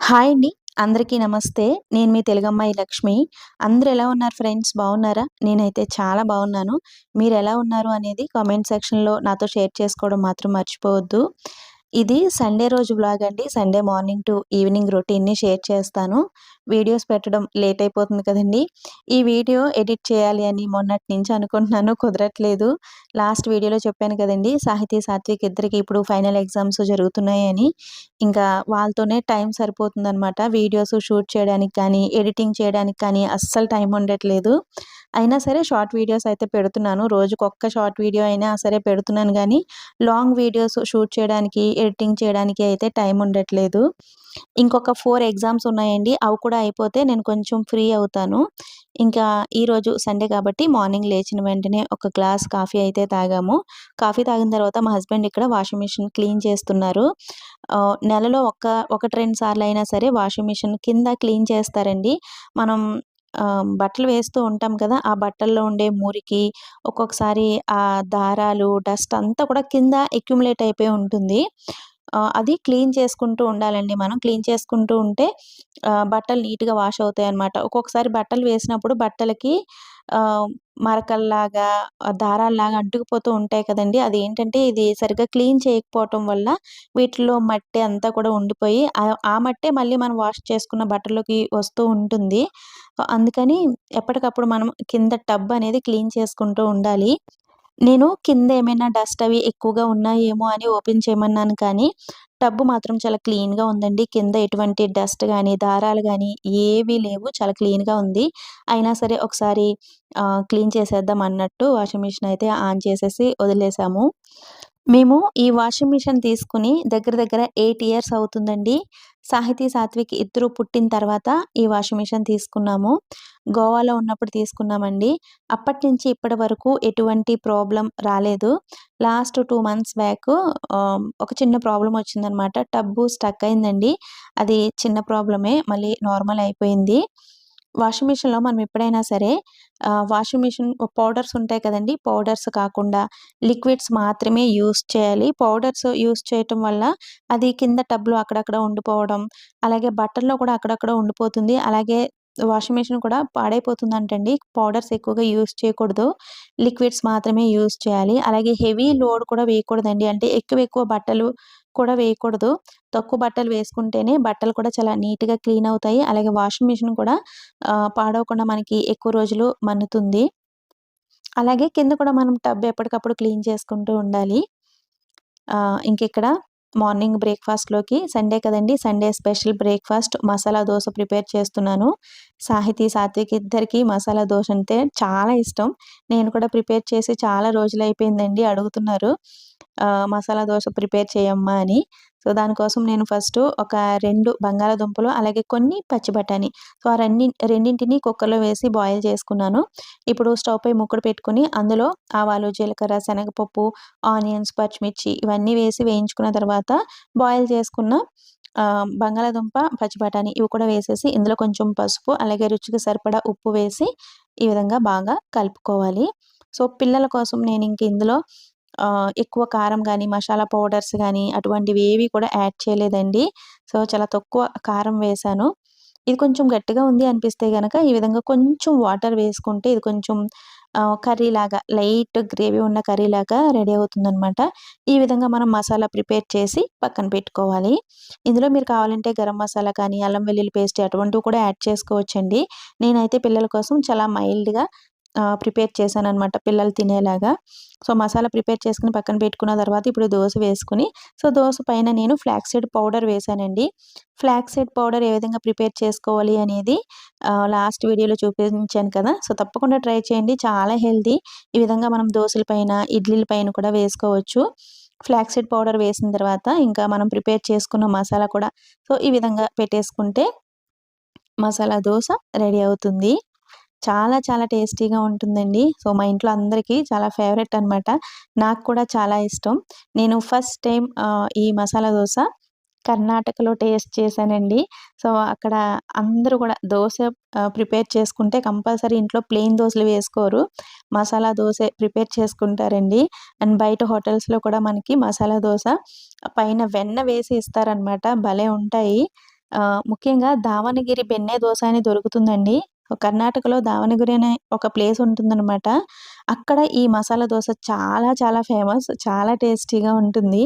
Hi అండి. అందరికీ నమస్తే. నేను మీ తెలుగమ్మాయి లక్ష్మి. అందరు ఎలా ఉన్నారు ఫ్రెండ్స్? బాగున్నారా? నేనైతే చాలా బాగున్నాను. మీరు ఎలా ఉన్నారు అనేది కామెంట్ సెక్షన్లో నాతో షేర్ చేసుకోవడం మాత్రం మర్చిపోవద్దు. ఇది సండే రోజు బ్లాగ్ అండి. సండే మార్నింగ్ టు ఈవినింగ్ రొటీన్ని షేర్ చేస్తాను. వీడియోస్ పెట్టడం లేట్ అయిపోతుంది కదండి. ఈ వీడియో ఎడిట్ చేయాలి అని మొన్నటి నుంచి అనుకుంటున్నాను. కుదరట్లేదు. లాస్ట్ వీడియోలో చెప్పాను కదండి. సాహితీ సాత్విక్ ఇద్దరికి ఇప్పుడు ఫైనల్ ఎగ్జామ్స్ జరుగుతున్నాయి అని. ఇంకా వాళ్ళతోనే టైం సరిపోతుందనమాట వీడియోస్ షూట్ చేయడానికి కానీ ఎడిటింగ్ చేయడానికి కానీ అస్సలు టైం ఉండట్లేదు. అయినా సరే షార్ట్ వీడియోస్ అయితే పెడుతున్నాను. రోజుకు ఒక్క షార్ట్ వీడియో అయినా సరే పెడుతున్నాను కానీ లాంగ్ వీడియోస్ షూట్ చేయడానికి ఎడిటింగ్ చేయడానికి అయితే టైం ఉండట్లేదు. ఇంకొక ఫోర్ ఎగ్జామ్స్ ఉన్నాయండి. అవి కూడా అయిపోతే నేను కొంచెం ఫ్రీ అవుతాను. ఇంకా ఈరోజు సండే కాబట్టి మార్నింగ్ లేచిన వెంటనే ఒక గ్లాస్ కాఫీ అయితే తాగాము. కాఫీ తాగిన తర్వాత మా హస్బెండ్ ఇక్కడ వాషింగ్ మిషన్ క్లీన్ చేస్తున్నారు. నెలలో ఒక ఒకటి రెండు సార్లు అయినా సరే వాషింగ్ మిషన్ కింద క్లీన్ చేస్తారండి. మనం బట్టలు వేస్తూ ఉంటాం కదా! ఆ బట్టల్లో ఉండే మురికి ఒక్కొక్కసారి ఆ దారాలు డస్ట్ అంతా కూడా కింద అక్యుములేట్ అయిపోయి ఉంటుంది. అది క్లీన్ చేసుకుంటూ ఉండాలండి మనం. క్లీన్ చేసుకుంటూ ఉంటే బట్టలు నీట్గా వాష్ అవుతాయి అన్నమాట ఒక్కొక్కసారి బట్టలు వేసినప్పుడు బట్టలకి మరకల్లాగా దారాల్లాగా అంటుకుపోతూ ఉంటాయి కదండి. అది ఏంటంటే ఇది సరిగ్గా క్లీన్ చేయకపోవటం వల్ల వీటిలో మట్టి అంతా కూడా ఉండిపోయి ఆ మట్టే మళ్ళీ మనం వాష్ చేసుకున్న బట్టలోకి వస్తూ ఉంటుంది. అందుకని ఎప్పటికప్పుడు మనం కింద టబ్ అనేది క్లీన్ చేసుకుంటూ ఉండాలి. నేను కింద ఏమైనా డస్ట్ అవి ఎక్కువగా ఉన్నాయేమో అని ఓపెన్ చేయమన్నాను కానీ టబ్బు మాత్రం చాలా క్లీన్గా ఉందండి. కింద ఎటువంటి డస్ట్ కానీ దారాలు కానీ ఏవీ లేవు. చాలా క్లీన్గా ఉంది. అయినా సరే ఒకసారి క్లీన్ చేసేద్దాం అన్నట్టు వాషింగ్ మిషన్ అయితే ఆన్ చేసేసి వదిలేసాము. మేము ఈ వాషింగ్ మిషన్ తీసుకుని దగ్గర దగ్గర ఎయిట్ ఇయర్స్ అవుతుందండి. సాహితీ సాత్విక్ ఇద్దరు పుట్టిన తర్వాత ఈ వాషింగ్ మిషన్ తీసుకున్నాము. గోవాలో ఉన్నప్పుడు తీసుకున్నామండి. అప్పటి నుంచి ఇప్పటి వరకు ఎటువంటి ప్రాబ్లం రాలేదు. లాస్ట్ టూ మంత్స్ బ్యాక్ ఒక చిన్న ప్రాబ్లం వచ్చిందనమాట. టబ్బు స్టక్ అయిందండి. అది చిన్న ప్రాబ్లమే. మళ్ళీ నార్మల్ అయిపోయింది. వాషింగ్ మిషన్లో మనం ఎప్పుడైనా సరే వాషింగ్ మిషన్ పౌడర్స్ ఉంటాయి కదండి. పౌడర్స్ కాకుండా లిక్విడ్స్ మాత్రమే యూస్ చేయాలి. పౌడర్స్ యూస్ చేయటం వల్ల అది కింద టబ్లో అక్కడక్కడ ఉండిపోవడం అలాగే బట్టల్లో కూడా అక్కడక్కడ ఉండిపోతుంది. అలాగే వాషింగ్ మిషన్ కూడా పాడైపోతుందంటండి. పౌడర్స్ ఎక్కువగా యూస్ చేయకూడదు. లిక్విడ్స్ మాత్రమే యూస్ చేయాలి. అలాగే హెవీ లోడ్ కూడా వేయకూడదండి. అంటే ఎక్కువ ఎక్కువ బట్టలు కూడా వేయకూడదు. తక్కువ బట్టలు వేసుకుంటేనే బట్టలు కూడా చాలా నీట్గా క్లీన్ అవుతాయి. అలాగే వాషింగ్ మిషన్ కూడా పాడవకుండా మనకి ఎక్కువ రోజులు మన్నుతుంది. అలాగే కింద కూడా మనం టబ్ ఎప్పటికప్పుడు క్లీన్ చేసుకుంటూ ఉండాలి. ఇంకెక్కడ? మార్నింగ్ బ్రేక్ఫాస్ట్లోకి సండే కదండి Sunday special breakfast masala dosa prepare చేస్తున్నాను. సాహితీ సాత్విక్ ఇద్దరికి మసాలా దోశ అంటే చాలా ఇష్టం. నేను కూడా ప్రిపేర్ చేసి చాలా రోజులు అయిపోయిందండి అడుగుతున్నారు. మసాలా దోశ ప్రిపేర్ చేయమ్మా అని. సో దానికోసం నేను ఫస్ట్ ఒక రెండు బంగాళాదుంపలు అలాగే కొన్ని పచ్చి బఠానీ సో ఆ రెండు రెండింటిని కుక్కర్లో వేసి బాయిల్ చేసుకున్నాను. ఇప్పుడు స్టవ్ పై ముక్కడు పెట్టుకుని అందులో ఆవాలు జీలకర్ర శనగపప్పు ఆనియన్స్ పచ్చిమిర్చి ఇవన్నీ వేసి వేయించుకున్న తర్వాత బాయిల్ చేసుకున్న బంగాళాదుంప పచ్చి బఠానీ ఇవి కూడా వేసేసి ఇందులో కొంచెం పసుపు అలాగే రుచికి సరిపడా ఉప్పు వేసి ఈ విధంగా బాగా కలుపుకోవాలి. సో పిల్లల కోసం నేను ఇంక ఇందులో ఎక్కువ కారం కానీ మసాలా పౌడర్స్ కానీ అటువంటివి ఏవి కూడా యాడ్ చేయలేదండి. సో చాలా తక్కువ కారం వేశాను ఇది కొంచెం గట్టిగా ఉంది అనిపిస్తే కనుక ఈ విధంగా కొంచెం వాటర్ వేసుకుంటే ఇది కొంచెం కర్రీ లాగా లైట్ గ్రేవీ ఉన్న కర్రీ లాగా రెడీ అవుతుందనమాట ఈ విధంగా మనం మసాలా ప్రిపేర్ చేసి పక్కన పెట్టుకోవాలి. ఇందులో మీరు కావాలంటే గరం మసాలా కానీ అల్లం వెల్లుల్లి పేస్ట్ అటువంటివి కూడా యాడ్ చేసుకోవచ్చండి. నేనైతే పిల్లల కోసం చాలా మైల్డ్గా ప్రిపేర్ చేశాను అనమాట పిల్లలు తినేలాగా. సో మసాలా ప్రిపేర్ చేసుకుని పక్కన పెట్టుకున్న తర్వాత ఇప్పుడు దోశ వేసుకుని సో దోశ పైన నేను ఫ్లాక్ సీడ్ పౌడర్ వేశానండి. ఫ్లాక్ సీడ్ పౌడర్ ఏ విధంగా ప్రిపేర్ చేసుకోవాలి అనేది లాస్ట్ వీడియోలో చూపించాను కదా. సో తప్పకుండా ట్రై చేయండి చాలా హెల్తీ. ఈ విధంగా మనం దోశల పైన ఇడ్లీల పైన కూడా వేసుకోవచ్చు. ఫ్లాక్సీడ్ పౌడర్ వేసిన తర్వాత ఇంకా మనం ప్రిపేర్ చేసుకున్న మసాలా కూడా సో ఈ విధంగా పెట్టేసుకుంటే మసాలా దోశ రెడీ అవుతుంది. చాలా చాలా టేస్టీగా ఉంటుందండి. సో మా ఇంట్లో అందరికీ చాలా ఫేవరెట్ అనమాట నాకు కూడా చాలా ఇష్టం. నేను ఫస్ట్ టైం ఈ మసాలా దోశ కర్ణాటకలో టేస్ట్ చేశానండి. సో అక్కడ అందరూ కూడా దోశ ప్రిపేర్ చేసుకుంటే కంపల్సరీ ఇంట్లో ప్లెయిన్ దోశలు వేసుకోరు. మసాలా దోశ ప్రిపేర్ చేసుకుంటారండి. అండ్ బయట హోటల్స్లో కూడా మనకి మసాలా దోశ పైన వెన్న వేసి ఇస్తారనమాట భలే ఉంటాయి. ముఖ్యంగా దావణగిరి బెన్నె దోశ అని దొరుకుతుందండి. కర్ణాటకలో దావణగిరి అనే ఒక ప్లేస్ ఉంటుందన్నమాట అక్కడ ఈ మసాలా దోశ చాలా చాలా ఫేమస్. చాలా టేస్టీగా ఉంటుంది.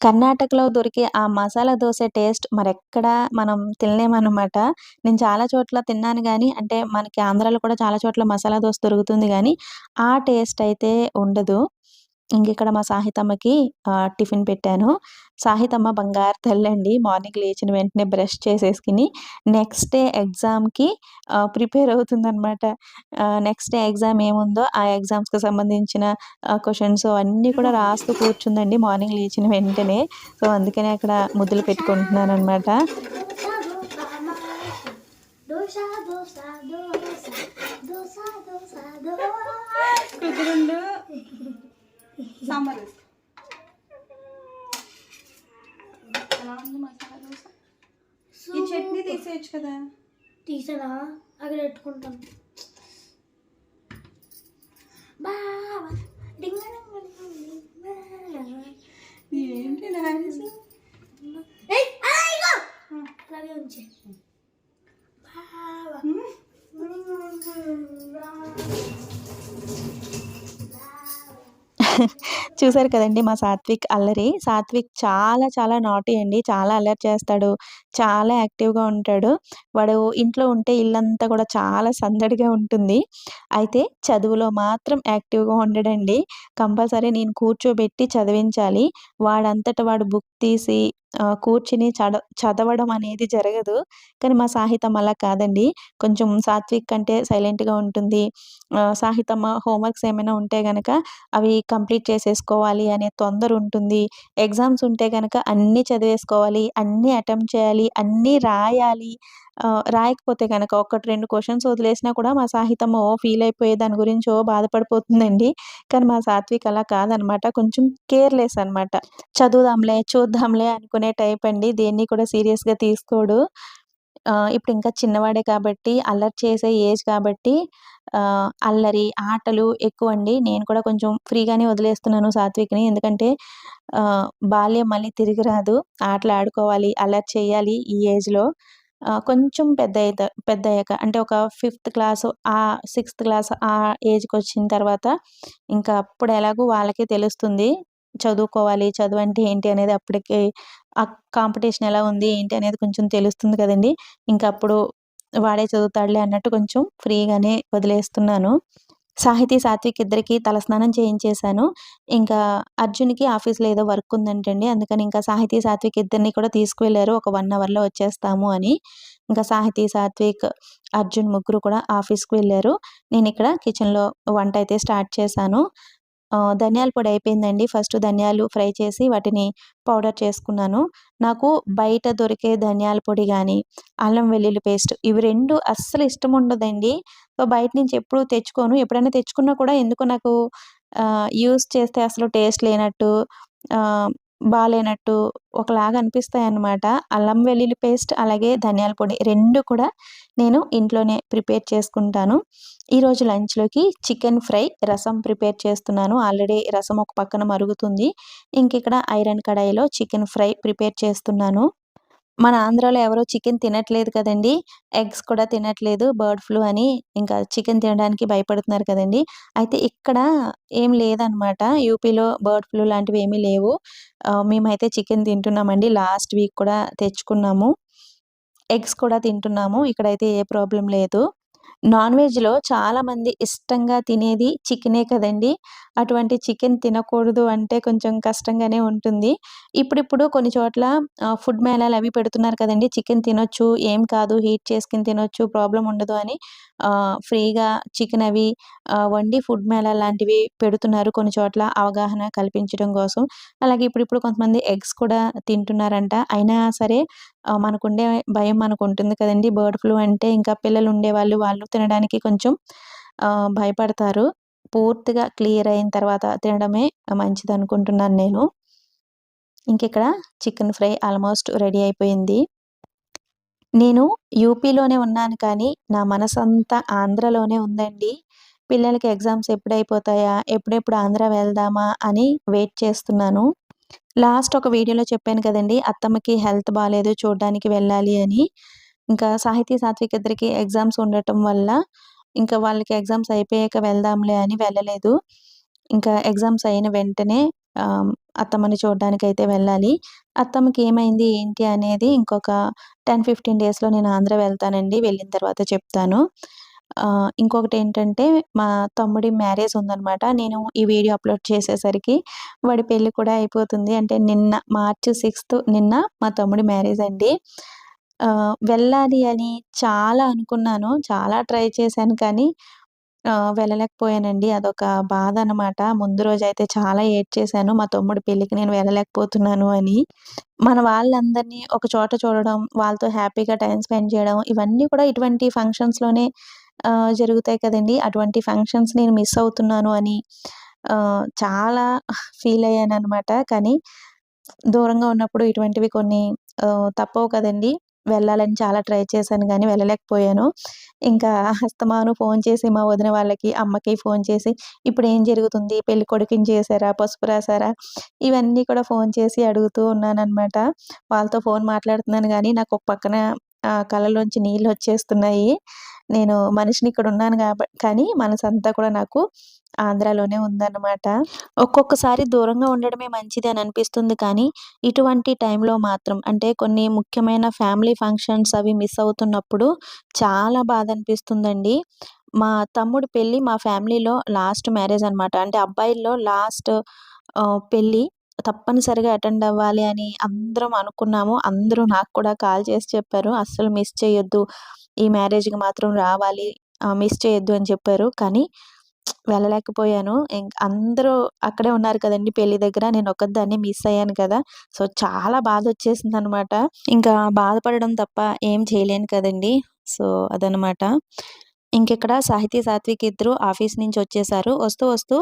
కర్ణాటకలో దొరికే ఆ మసాలా దోస టేస్ట్ మరెక్కడా మనం తినలేమన్నమాట నేను చాలా చోట్ల తిన్నాను కానీ అంటే మనకి ఆంధ్రాలో కూడా చాలా చోట్ల మసాలా దోశ దొరుకుతుంది కానీ ఆ టేస్ట్ అయితే ఉండదు. ఇంకిక్కడ మా సాహితమ్మకి టిఫిన్ పెట్టాను. సాహితమ్మ బంగారు తల్లండి. మార్నింగ్ లేచిన వెంటనే బ్రష్ చేసేసుకుని నెక్స్ట్ డే ఎగ్జామ్‌కి ప్రిపేర్ అవుతుందనమాట. నెక్స్ట్ డే ఎగ్జామ్ ఏముందో ఆ ఎగ్జామ్స్‌కి సంబంధించిన క్వశ్చన్స్ అన్నీ కూడా రాస్తూ కూర్చుందండి మార్నింగ్ లేచిన వెంటనే. సో, అందుకనే అక్కడ ముద్దులు పెట్టుకుంటున్నాను అనమాట కుదురుండు సాంబార్ వేసుకో. ఎలా ఉంది మసాలా దోశ? ఈ చట్నీ తీసేయచ్చు కదా. తీసానా అక్కడ పెట్టుకుంటాం. ఏంటి. అలాగే ఉంచే. చూసారు కదండీ మా సాత్విక్ అల్లరి. సాత్విక్ చాలా చాలా నాటి అండి. చాలా అల్లరి చేస్తాడు. చాలా యాక్టివ్‌గా ఉంటాడు. వాడు ఇంట్లో ఉంటే ఇల్లంతా కూడా చాలా సందడిగా ఉంటుంది. అయితే చదువులో మాత్రం యాక్టివ్‌గా ఉండడండి. కంపల్సరీ నేను కూర్చోబెట్టి చదివించాలి. వాడంతట వాడు బుక్ తీసి కూర్చుని చడ చదవడం అనేది జరగదు. కానీ మా సాహితం అలా కాదండి. కొంచెం సాత్విక్ కంటే సైలెంట్‌గా ఉంటుంది. సాహితం హోంవర్క్స్ ఏమైనా ఉంటే గనక అవి కంప్లీట్ చేసేసుకోవాలి అనే తొందర ఉంటుంది. ఎగ్జామ్స్ ఉంటే గనక అన్నీ చదివేసుకోవాలి, అన్నీ అటెంప్ట్ చేయాలి, అన్నీ రాయాలి. రాయకపోతే కనుక ఒకటి రెండు క్వశ్చన్స్ వదిలేసినా కూడా మా సాహితమో ఫీల్ అయిపోయి దాని గురించో బాధపడిపోతుందండి. కానీ మా సాత్విక్ అలా కాదనమాట. కొంచెం కేర్‌లెస్ అనమాట. చదువుదాంలే, చూద్దాంలే అనుకునే టైప్ అండి. దేన్ని కూడా సీరియస్‌గా తీసుకోడు. ఇప్పుడు ఇంకా చిన్నవాడే కాబట్టి అల్లరి చేసే ఏజ్ కాబట్టి అల్లరి, ఆటలు ఎక్కువ అండి నేను కూడా కొంచెం ఫ్రీగానే వదిలేస్తున్నాను సాత్విక్‌ని. ఎందుకంటే బాల్యం మళ్ళీ తిరిగి రాదు. ఆటలు ఆడుకోవాలి, అల్లరి చేయాలి ఈ ఏజ్‌లో. ఆహ్, కొంచెం పెద్ద పెద్దయ్యాక అంటే ఒక ఫిఫ్త్ క్లాస్ ఆ సిక్స్త్ క్లాస్ ఆ ఏజ్కి వచ్చిన తర్వాత ఇంకా అప్పుడు ఎలాగో వాళ్ళకే తెలుస్తుంది. చదువుకోవాలి, చదువంటే ఏంటి అనేది అప్పటికి ఆ కాంపిటీషన్ ఎలా ఉంది, ఏంటి అనేది కొంచెం తెలుస్తుంది కదండీ! ఇంకా అప్పుడు వాడే చదువుతాడులే అన్నట్టు కొంచెం ఫ్రీగానే వదిలేస్తున్నాను. సాహితీ, సాత్విక్ ఇద్దరికి తలస్నానం చేయించేశాను. ఇంకా అర్జున్‌కి ఆఫీస్‌లో ఏదో వర్క్ ఉందంటండి. అందుకని ఇంకా సాహితీ, సాత్విక్ ఇద్దరిని కూడా తీసుకువెళ్ళారు ఒక వన్ అవర్‌లో వచ్చేస్తాము అని. ఇంకా సాహితీ, సాత్విక్, అర్జున్ ముగ్గురు కూడా ఆఫీస్‌కి నేను ఇక్కడ కిచెన్‌లో వంట అయితే స్టార్ట్ చేశాను. ధనియాల పొడి అయిపోయిందండి. ఫస్ట్ ధనియాలు ఫ్రై చేసి వాటిని పౌడర్ చేసుకున్నాను. నాకు బయట దొరికే ధనియాల పొడి కానీ అల్లం వెల్లుల్లి పేస్ట్ ఇవి రెండు అస్సలు ఇష్టం ఉండదండి. సో, బయట నుంచి ఎప్పుడు తెచ్చుకోను. ఎప్పుడైనా తెచ్చుకున్నా కూడా ఎందుకో నాకు యూస్ చేస్తే అసలు టేస్ట్ లేనట్టు బాగాలేనట్టు బాలేనట్టు ఒకలాగా అనిపిస్తాయన్నమాట. అల్లం వెల్లుల్లి పేస్ట్ అలాగే ధనియాల పొడి రెండు కూడా నేను ఇంట్లోనే ప్రిపేర్ చేసుకుంటాను. ఈరోజు లంచ్‌లోకి చికెన్ ఫ్రై, రసం ప్రిపేర్ చేస్తున్నాను. ఆల్రెడీ రసం ఒక పక్కన మరుగుతుంది. ఇంకిక్కడ ఐరన్ కడాయిలో చికెన్ ఫ్రై ప్రిపేర్ చేస్తున్నాను. మన ఆంధ్రాలో ఎవరో చికెన్ తినట్లేదు కదండి ఎగ్స్ కూడా తినట్లేదు. బర్డ్ ఫ్లూ అని ఇంకా చికెన్ తినడానికి భయపడుతున్నారు కదండి అయితే ఇక్కడ ఏం లేదనమాట. యూపీలో బర్డ్ ఫ్లూ లాంటివి ఏమీ లేవు. మేమైతే చికెన్ తింటున్నామండి. లాస్ట్ వీక్ కూడా తెచ్చుకున్నాము. ఎగ్స్ కూడా తింటున్నాము. ఇక్కడైతే ఏ ప్రాబ్లం లేదు. నాన్ వెజ్‌లో చాలామంది ఇష్టంగా తినేది చికెనే కదండీ! అటువంటి చికెన్ తినకూడదు అంటే కొంచెం కష్టంగానే ఉంటుంది. ఇప్పుడిప్పుడు కొన్ని చోట్ల ఫుడ్ మేళాలు అవి పెడుతున్నారు కదండి చికెన్ తినొచ్చు, ఏం కాదు హీట్ చేసుకుని తినొచ్చు, ప్రాబ్లం ఉండదు అని ఫ్రీగా చికెన్ అవి వండి ఫుడ్ మేళా లాంటివి పెడుతున్నారు కొన్ని చోట్ల అవగాహన కల్పించడం కోసం. అలాగే ఇప్పుడిప్పుడు కొంతమంది ఎగ్స్ కూడా తింటున్నారంట. అయినా సరే మనకుండే భయం మనకు ఉంటుంది కదండి బర్డ్ ఫ్లూ అంటే ఇంకా పిల్లలు ఉండేవాళ్ళు వాళ్ళు తినడానికి కొంచెం భయపడతారు. పూర్తిగా క్లియర్ అయిన తర్వాత తినడమే మంచిదనుకుంటున్నాను నేను. ఇంకిక్కడ చికెన్ ఫ్రై ఆల్మోస్ట్ రెడీ అయిపోయింది. నేను యూపీలోనే ఉన్నాను కానీ, నా మనసంతా ఆంధ్రలోనే ఉందండి. పిల్లలకి ఎగ్జామ్స్ ఎప్పుడైపోతాయా? ఎప్పుడెప్పుడు ఆంధ్ర వెళ్దామా? అని వెయిట్ చేస్తున్నాను. లాస్ట్ ఒక వీడియోలో చెప్పాను కదండి అత్తమ్మకి హెల్త్ బాగాలేదు చూడడానికి వెళ్ళాలి అని. ఇంకా సాహితీ, సాత్విక్ ఇద్దరికి ఎగ్జామ్స్ ఉండటం వల్ల ఇంకా వాళ్ళకి ఎగ్జామ్స్ అయిపోయాక వెళ్దాంలే అని వెళ్ళలేదు. ఇంకా ఎగ్జామ్స్ అయిన వెంటనే అత్తమ్మని చూడడానికి అయితే వెళ్ళాలి. అత్తమ్మకి ఏమైంది ఏంటి అనేది ఇంకొక 10, 15 డేస్‌లో నేను ఆంధ్ర వెళ్తానండి. వెళ్ళిన తర్వాత చెప్తాను. ఇంకొకటి ఏంటంటే మా తమ్ముడి మ్యారేజ్ ఉందనమాట. నేను ఈ వీడియో అప్‌లోడ్ చేసేసరికి వాడి పెళ్ళి కూడా అయిపోతుంది. అంటే నిన్న మార్చ్ సిక్స్త్ నిన్న మా తమ్ముడి మ్యారేజ్ అండి. వెళ్ళాలి అని చాలా అనుకున్నాను. చాలా ట్రై చేశాను కానీ వెళ్ళలేకపోయానండి. అదొక బాధ అనమాట. ముందు రోజు అయితే చాలా ఏడ్ చేశాను మా తమ్ముడి పెళ్ళికి నేను వెళ్ళలేకపోతున్నాను అని. మన వాళ్ళందరినీ ఒక చోట చూడడం, వాళ్ళతో హ్యాపీగా టైం స్పెండ్ చేయడం ఇవన్నీ కూడా ఇటువంటి ఫంక్షన్స్‌లోనే జరుగుతాయి కదండి అటువంటి ఫంక్షన్స్ నేను మిస్ అవుతున్నాను అని చాలా ఫీల్ అయ్యాను అనమాట కానీ దూరంగా ఉన్నప్పుడు ఇటువంటివి కొన్ని తప్పవు కదండి వెళ్ళాలని చాలా ట్రై చేశాను కానీ వెళ్ళలేకపోయాను. ఇంకా హస్తమాను ఫోన్ చేసి మా వదిన వాళ్ళకి, అమ్మకి ఫోన్ చేసి ఇప్పుడేం జరుగుతుంది? పెళ్ళికొడుకుని చేశారా? పసుపు రాసారా? ఇవన్నీ కూడా ఫోన్ చేసి అడుగుతూ ఉన్నాననమాట. వాళ్ళతో ఫోన్ మాట్లాడుతున్నాను కానీ నాకు ఒక పక్కన కళ్ళలోంచి నీళ్ళు వచ్చేస్తున్నాయి నేను మనిషిని ఇక్కడ ఉన్నాను కాబట్టి కానీ మనసంతా కూడా నాకు ఆంధ్రాలోనే ఉందన్నమాట. ఒక్కొక్కసారి దూరంగా ఉండడమే మంచిది అని అనిపిస్తుంది కానీ, ఇటువంటి టైంలో మాత్రం అంటే కొన్ని ముఖ్యమైన ఫ్యామిలీ ఫంక్షన్స్ అవి మిస్ అవుతున్నప్పుడు చాలా బాధ అనిపిస్తుందండి. మా తమ్ముడు పెళ్ళి మా ఫ్యామిలీలో లాస్ట్ మ్యారేజ్ అనమాట. అంటే అబ్బాయిల్లో లాస్ట్ పెళ్ళి తప్పనిసరిగా అటెండ్ అవ్వాలి అని అందరం అనుకున్నాము. అందరూ నాకు కూడా కాల్ చేసి చెప్పారు. "అస్సలు మిస్ చేయొద్దు. ఈ మ్యారేజ్‌కి మాత్రం రావాలి. మిస్ చేయొద్దు" అని చెప్పారు. కానీ వెళ్ళలేకపోయాను. అందరూ అక్కడే ఉన్నారు కదండీ పెళ్ళి దగ్గర. నేను ఒక్కదాన్ని మిస్ అయ్యాను కదా! సో, చాలా బాధ వచ్చేసింది అనమాట ఇంకా బాధపడడం తప్ప ఏం చేయలేను కదండీ! సో, అదనమాట. ఇంకెక్కడ సాహితీ, సాత్విక్ ఇద్దరు ఆఫీస్ నుంచి వచ్చేసారు. వస్తూ వస్తూ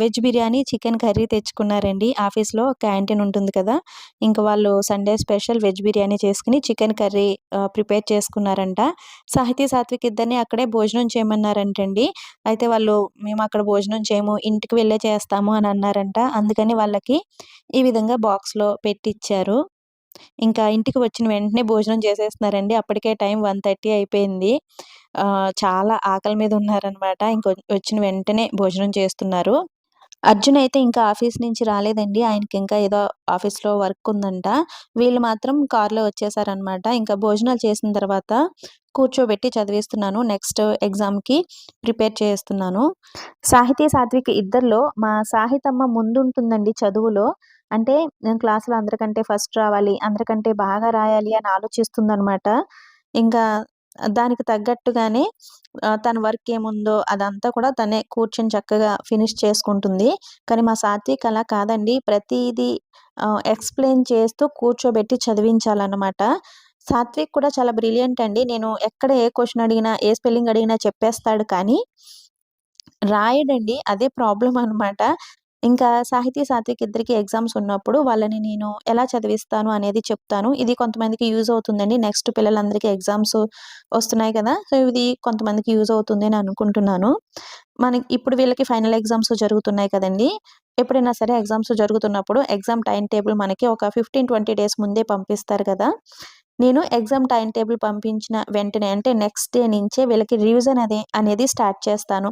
వెజ్ బిర్యానీ, చికెన్ కర్రీ తెచ్చుకున్నారండి. ఆఫీస్‌లో క్యాంటీన్ ఉంటుంది కదా! ఇంకా వాళ్ళు సండే స్పెషల్ వెజ్ బిర్యానీ చేసుకుని చికెన్ కర్రీ ప్రిపేర్ చేసుకున్నారంట. సాహితీ, సాత్విక్ ఇద్దరిని అక్కడే భోజనం చేయమన్నారంటండి. అయితే వాళ్ళు మేము అక్కడ భోజనం చేయము. ఇంటికి వెళ్ళే చేస్తాము అని అన్నారంట. అందుకని వాళ్ళకి ఈ విధంగా బాక్స్‌లో పెట్టిచ్చారు. ఇంకా ఇంటికి వచ్చిన వెంటనే భోజనం చేసేస్తున్నారండి. అప్పటికే టైం 1:30 అయిపోయింది. చాలా ఆకలి మీద ఉన్నారనమాట. ఇంక వచ్చిన వెంటనే భోజనం చేస్తున్నారు. అర్జున్ అయితే ఇంకా ఆఫీస్ నుంచి రాలేదండి. ఆయనకి ఇంకా ఏదో ఆఫీస్‌లో వర్క్ ఉందంట. వీళ్ళు మాత్రం కార్‌లో వచ్చేసారనమాట. ఇంకా భోజనాలు చేసిన తర్వాత కూర్చోబెట్టి చదివిస్తున్నాను. నెక్స్ట్ ఎగ్జామ్‌కి ప్రిపేర్ చేస్తున్నాను. సాహితీ, సాత్విక్ ఇద్దరిలో మా సాహితమ్మ ముందుంటుందండి చదువులో. అంటే నేను క్లాస్‌లో అందరికంటే ఫస్ట్ రావాలి, అందరికంటే బాగా రాయాలి అని ఆలోచిస్తుందనమాట. ఇంకా దానికి తగ్గట్టుగానే తన వర్క్ ఏముందో అదంతా కూడా తనే కూర్చొని చక్కగా ఫినిష్ చేసుకుంటుంది. కానీ మా సాత్విక్ అలా కాదండి. ప్రతిదీ ఎక్స్‌ప్లెయిన్ చేస్తూ కూర్చోబెట్టి చదివించాలన్నమాట సాత్విక్ కూడా చాలా బ్రిలియంట్ అండి. నేను ఎక్కడ ఏ క్వశ్చన్ అడిగినా, ఏ స్పెల్లింగ్ అడిగినా చెప్పేస్తాడు కానీ రాయడండి. అదే ప్రాబ్లం అనమాట. ఇంకా సాహితీ, సాత్విక్ ఇద్దరికి ఎగ్జామ్స్ ఉన్నప్పుడు వాళ్ళని నేను ఎలా చదివిస్తాను అనేది చెప్తాను. ఇది కొంతమందికి యూజ్ అవుతుందండి. నెక్స్ట్ పిల్లలందరికీ ఎగ్జామ్స్ వస్తున్నాయి కదా! సో, ఇది కొంతమందికి యూజ్ అవుతుంది అని అనుకుంటున్నాను. మనకి ఇప్పుడు వీళ్ళకి ఫైనల్ ఎగ్జామ్స్ జరుగుతున్నాయి కదండి ఎప్పుడైనా సరే ఎగ్జామ్స్ జరుగుతున్నప్పుడు ఎగ్జామ్ టైం టేబుల్ మనకి ఒక 15, 20 డేస్ ముందే పంపిస్తారు కదా! నేను ఎగ్జామ్ టైం టేబుల్ పంపించిన వెంటనే అంటే నెక్స్ట్ డే నుంచే వీళ్ళకి రివిజన్ అదే అనేది స్టార్ట్ చేస్తాను.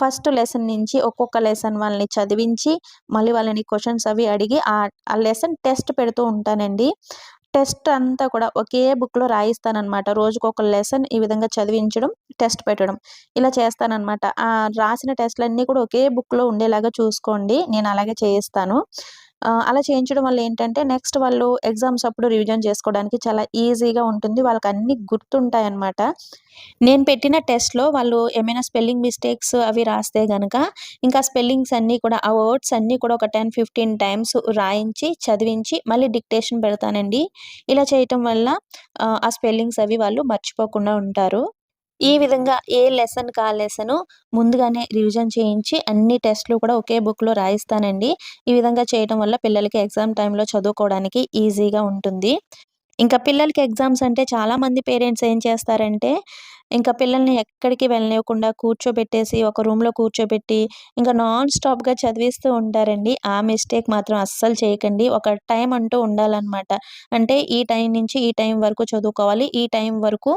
ఫస్ట్ లెసన్ నుంచి ఒక్కొక్క లెసన్ వాళ్ళని చదివించి, మళ్ళీ వాళ్ళని క్వశ్చన్స్ అవి అడిగి ఆ లెసన్ టెస్ట్ పెడుతూ ఉంటానండి. టెస్ట్ అంతా కూడా ఒకే బుక్‌లో రాయిస్తాననమాట. రోజుకొక లెసన్ ఈ విధంగా చదివించడం, టెస్ట్ పెట్టడం. ఇలా చేస్తానమాట ఆ రాసిన టెస్ట్‌లన్నీ కూడా ఒకే బుక్‌లో ఉండేలాగా చూసుకోండి. నేను అలాగే చేయిస్తాను. అలా చేయించడం వల్ల ఏంటంటే నెక్స్ట్ వాళ్ళు ఎగ్జామ్స్ అప్పుడు రివిజన్ చేసుకోవడానికి చాలా ఈజీగా ఉంటుంది. వాళ్ళకి అన్ని గుర్తుంటాయి గుర్తుంటాయన్నమాట. నేను పెట్టిన టెస్ట్‌లో వాళ్ళు ఏమైనా స్పెల్లింగ్ మిస్టేక్స్ అవి రాస్తే గనక ఇంకా స్పెల్లింగ్స్ అన్నీ కూడా ఆ వర్డ్స్ అన్నీ కూడా ఒక 10, 15 టైమ్స్ రాయించి, చదివించి మళ్ళీ డిక్టేషన్ పెడతానండి. ఇలా చేయటం వల్ల ఆ స్పెల్లింగ్స్ అవి వాళ్ళు మర్చిపోకుండా ఉంటారు. ఈ విధంగా ఏ లెసన్ కా లెసను ముందుగానే రివిజన్ చేయించి అన్ని టెస్ట్‌లు కూడా ఒకే బుక్‌లో రాయిస్తానండి. ఈ విధంగా చేయడం వల్ల పిల్లలకి ఎగ్జామ్ టైంలో చదువుకోవడానికి ఈజీగా ఉంటుంది. ఇంకా పిల్లలకి ఎగ్జామ్స్ అంటే చాలామంది పేరెంట్స్ ఏం చేస్తారంటే ఇంకా పిల్లల్ని ఎక్కడికి వెళ్ళనివ్వకుండా కూర్చోబెట్టేసి ఒక రూమ్‌లో కూర్చోబెట్టి ఇంకా నాన్ స్టాప్‌గా చదివిస్తూ ఉంటారండి. ఆ మిస్టేక్ మాత్రం అస్సలు చేయకండి. ఒక టైం అంటూ ఉండాలన్నమాట అంటే ఈ టైం నుంచి ఈ టైం వరకు చదువుకోవాలి. ఈ టైం వరకు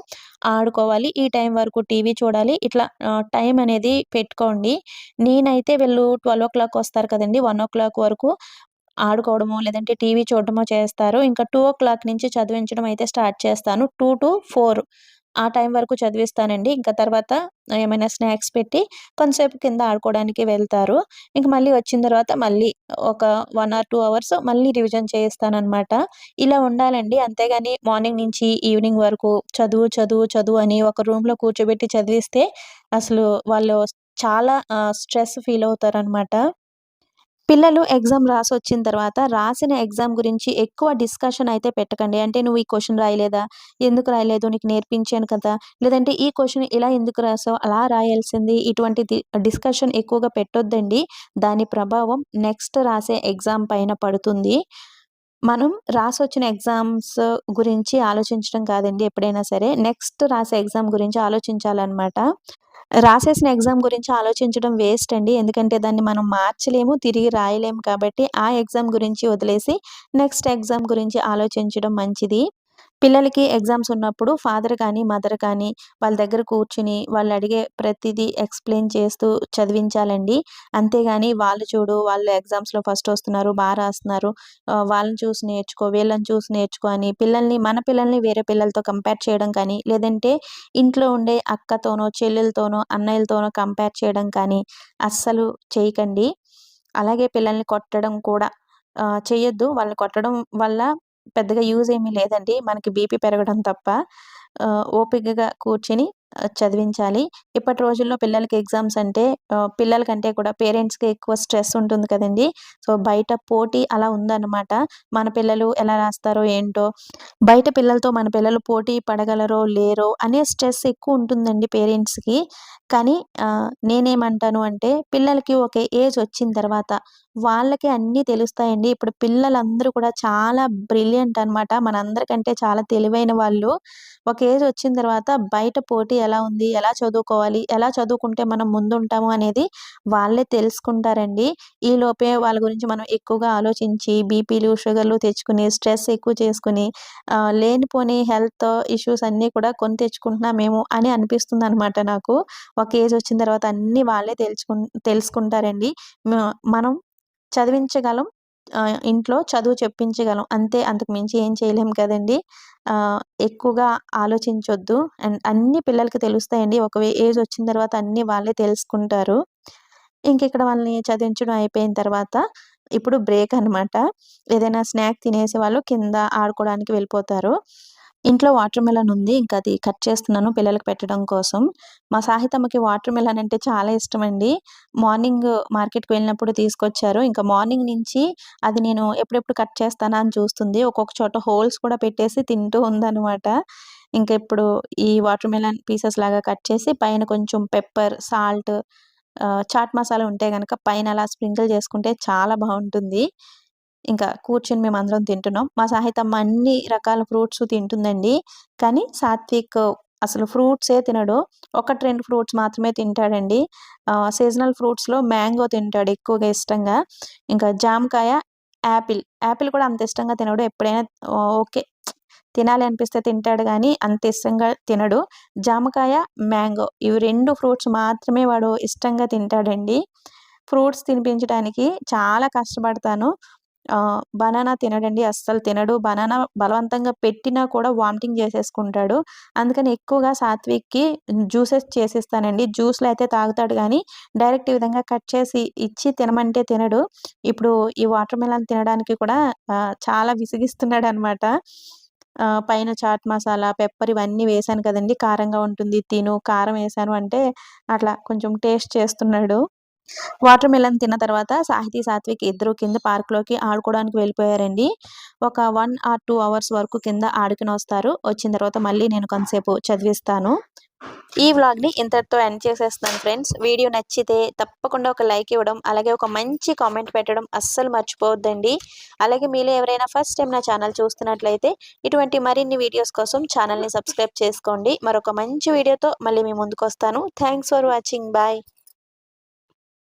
ఆడుకోవాలి. ఈ టైం వరకు టీవీ చూడాలి. ఇట్లా టైం అనేది పెట్టుకోండి. నేనైతే వీళ్ళు 12:00 వస్తారు కదండి వన్ ఓ క్లాక్ వరకు ఆడుకోవడమో, లేదంటే టీవీ చూడడమో చేస్తారు. ఇంకా 2:00 నుంచి చదివించడం అయితే స్టార్ట్ చేస్తాను. 2-4 ఆ టైం వరకు చదివిస్తానండి. ఇంకా తర్వాత ఏమైనా స్నాక్స్ పెట్టి కొంతసేపు కింద ఆడుకోవడానికి వెళ్తారు. ఇంక మళ్ళీ వచ్చిన తర్వాత మళ్ళీ ఒక వన్ ఆర్ టూ అవర్స్ మళ్ళీ రివిజన్ చేయిస్తానమాట ఇలా ఉండాలండి. అంతేగాని మార్నింగ్ నుంచి ఈవినింగ్ వరకు చదువు, చదువు, చదువు అని ఒక రూమ్‌లో కూర్చోబెట్టి చదివిస్తే అసలు వాళ్ళు చాలా స్ట్రెస్ ఫీల్ అవుతారనమాట. పిల్లలు ఎగ్జామ్ రాసి వచ్చిన తర్వాత రాసిన ఎగ్జామ్ గురించి ఎక్కువ డిస్కషన్ అయితే పెట్టకండి. అంటే "నువ్వు ఈ క్వశ్చన్ రాయలేదా? ఎందుకు రాయలేదు? నీకు నేర్పించాను కదా!" లేదంటే "ఈ క్వశ్చన్ ఇలా ఎందుకు రాసావు? అలా రాయాల్సింది." ఇటువంటి డిస్కషన్ ఎక్కువగా పెట్టొద్దండి. దాని ప్రభావం నెక్స్ట్ రాసే ఎగ్జామ్ పైన పడుతుంది. మనం రాసొచ్చిన ఎగ్జామ్స్ గురించి ఆలోచించడం కాదండి ఎప్పుడైనా సరే. నెక్స్ట్ రాసే ఎగ్జామ్ గురించి ఆలోచించాలన్నమాట రాసేసిన ఎగ్జామ్ గురించి ఆలోచించడం వేస్ట్ అండి. ఎందుకంటే దాన్ని మనం మార్చలేము, తిరిగి రాయలేము కాబట్టి ఆ ఎగ్జామ్ గురించి వదిలేసి నెక్స్ట్ ఎగ్జామ్ గురించి ఆలోచించడం మంచిది. పిల్లలకి ఎగ్జామ్స్ ఉన్నప్పుడు ఫాదర్ కానీ, మదర్ కానీ వాళ్ళ దగ్గర కూర్చుని వాళ్ళు అడిగే ప్రతిదీ ఎక్స్‌ప్లెయిన్ చేస్తూ చదివించాలండి. అంతేగాని వాళ్ళు చూడు వాళ్ళు ఎగ్జామ్స్‌లో ఫస్ట్ వస్తున్నారు, బాగా రాస్తున్నారు. వాళ్ళని చూసి నేర్చుకో, వీళ్ళని చూసి నేర్చుకో అని పిల్లల్ని మన పిల్లల్ని వేరే పిల్లలతో కంపేర్ చేయడం కానీ, లేదంటే ఇంట్లో ఉండే అక్కతోనో, చెల్లెలతోనో, అన్నయ్యలతోనో కంపేర్ చేయడం కానీ అస్సలు చేయకండి. అలాగే పిల్లల్ని కొట్టడం కూడా చేయొద్దు వాళ్ళని కొట్టడం వల్ల పెద్దగా యూజ్ ఏమీ లేదండి. మనకి బీపీ పెరగడం తప్ప. ఓపికగా కూర్చొని చదివించాలి. ఇప్పటి రోజుల్లో పిల్లలకి ఎగ్జామ్స్ అంటే పిల్లలకంటే పిల్లల కంటే కూడా పేరెంట్స్కి ఎక్కువ స్ట్రెస్ ఉంటుంది కదండి సో, బయట పోటీ అలా ఉందన్నమాట. మన పిల్లలు ఎలా రాస్తారో ఏంటో, బయట పిల్లలతో మన పిల్లలు పోటీ పడగలరో, లేరో అనే స్ట్రెస్ ఎక్కువ ఉంటుందండి పేరెంట్స్‌కి. కానీ నేనేమంటాను అంటే పిల్లలకి ఒక ఏజ్ వచ్చిన తర్వాత వాళ్ళకి అన్నీ తెలుస్తాయండి. ఇప్పుడు పిల్లలందరూ కూడా చాలా బ్రిలియంట్ అనమాట. మనందరికంటే చాలా తెలివైన వాళ్ళు. ఒక ఏజ్ వచ్చిన తర్వాత బయట పోటీ ఎలా ఉంది? ఎలా చదువుకోవాలి? ఎలా చదువుకుంటే మనం ముందుంటాము అనేది వాళ్ళే తెలుసుకుంటారండి. ఈలోపే వాళ్ళ గురించి మనం ఎక్కువగా ఆలోచించి బీపీలు, షుగర్‌లు తెచ్చుకుని స్ట్రెస్ ఎక్కువ చేసుకుని లేనిపోని హెల్త్ ఇష్యూస్ అన్నీ కూడా కొని తెచ్చుకుంటున్నామేమో అని అనిపిస్తుంది అనమాట నాకు. ఒక ఏజ్ వచ్చిన తర్వాత అన్నీ వాళ్ళే తెలుసుకు తెలుసుకుంటారండి. మనం చదివించగలం. ఇంట్లో చదువు చెప్పించగలం. అంతే అంతకు మించి ఏం చేయలేం కదండి ఎక్కువగా ఆలోచించొద్దు. అండ్ అన్ని పిల్లలకి తెలుస్తాయండి. ఒక వే ఏజ్ వచ్చిన తర్వాత అన్నీ వాళ్ళే తెలుసుకుంటారు. ఇంకిక్కడ వాళ్ళని చదివించడం అయిపోయిన తర్వాత ఇప్పుడు బ్రేక్ అనమాట. ఏదైనా స్నాక్ తినేసే వాళ్ళు కింద ఆడుకోవడానికి వెళ్ళిపోతారు. ఇంట్లో వాటర్ మెలన్ ఉంది. ఇంకా అది కట్ చేస్తున్నాను పిల్లలకు పెట్టడం కోసం. మా సాహితమ్మకి వాటర్ మెలన్ అంటే చాలా ఇష్టం అండి మార్నింగ్ మార్కెట్‌కి వెళ్ళినప్పుడు తీసుకొచ్చారు. ఇంకా మార్నింగ్ నుంచి అది నేను ఎప్పుడెప్పుడు కట్ చేస్తానా అని చూస్తుంది. ఒక్కొక్క చోట హోల్స్ కూడా పెట్టేసి తింటూ ఉందన్నమాట ఇంకా ఇప్పుడు ఈ వాటర్ మెలన్ పీసెస్ లాగా కట్ చేసి పైన కొంచెం పెప్పర్, సాల్ట్ చాట్ మసాలా ఉంటే కనుక పైన అలా స్ప్రింకిల్ చేసుకుంటే చాలా బాగుంటుంది ఇంకా కూర్చొని మేము అందరం తింటున్నాం. మా సాహితమ్మ అన్ని రకాల ఫ్రూట్స్ తింటుందండి. కానీ సాత్విక్ అసలు ఫ్రూట్సే తినడు. 1, 2 ఫ్రూట్స్ మాత్రమే తింటాడండి. సీజనల్ ఫ్రూట్స్‌లో మ్యాంగో తింటాడు ఎక్కువగా ఇష్టంగా. ఇంకా జామకాయ, యాపిల్. యాపిల్ కూడా అంత ఇష్టంగా తినడు. ఎప్పుడైనా ఓకే. తినాలి అనిపిస్తే తింటాడు కానీ అంత ఇష్టంగా తినడు. జామకాయ, మ్యాంగో ఇవి రెండు ఫ్రూట్స్ మాత్రమే వాడు ఇష్టంగా తింటాడండి. ఫ్రూట్స్ తినిపించడానికి చాలా కష్టపడతాను. బనానా తినడండి. అస్సలు తినడు. బనానా బలవంతంగా పెట్టినా కూడా వామిటింగ్ చేసేసుకుంటాడు. అందుకని ఎక్కువగా సాత్విక్‌కి జ్యూసెస్ చేసిస్తానండి. జ్యూస్లు అయితే తాగుతాడు కానీ డైరెక్ట్ ఈ విధంగా కట్ చేసి ఇచ్చి తినమంటే తినడు. ఇప్పుడు ఈ వాటర్ మెలన్ తినడానికి కూడా చాలా విసిగిస్తున్నాడు అనమాట పైన చాట్ మసాలా, పెప్పర్ ఇవన్నీ వేశాను కదండి కారంగా ఉంటుంది తిను, కారం వేశాను అంటే అట్లా కొంచెం టేస్ట్ చేస్తున్నాడు. వాటర్ మెలన్ తిన్న తర్వాత సాహితీ, సాత్విక్ ఇద్దరు కింద పార్క్‌లోకి ఆడుకోవడానికి వెళ్ళిపోయారండి. ఒక వన్ ఆర్ టూ అవర్స్ వరకు కింద ఆడుకుని వస్తారు. వచ్చిన తర్వాత మళ్ళీ నేను కొంతసేపు చదివిస్తాను. ఈ వ్లాగ్ని ఇంతటితో ఎండ్ చేసేస్తాను ఫ్రెండ్స్. వీడియో నచ్చితే తప్పకుండా ఒక లైక్ ఇవ్వడం అలాగే ఒక మంచి కామెంట్ పెట్టడం అస్సలు మర్చిపోవద్దండి. అలాగే మీలో ఎవరైనా ఫస్ట్ టైం నా ఛానల్ చూస్తున్నట్లయితే ఇటువంటి మరిన్ని వీడియోస్ కోసం ఛానల్ని సబ్స్క్రైబ్ చేసుకోండి. మరొక మంచి వీడియోతో మళ్ళీ మీ ముందుకు వస్తాను. Thanks for watching. బాయ్.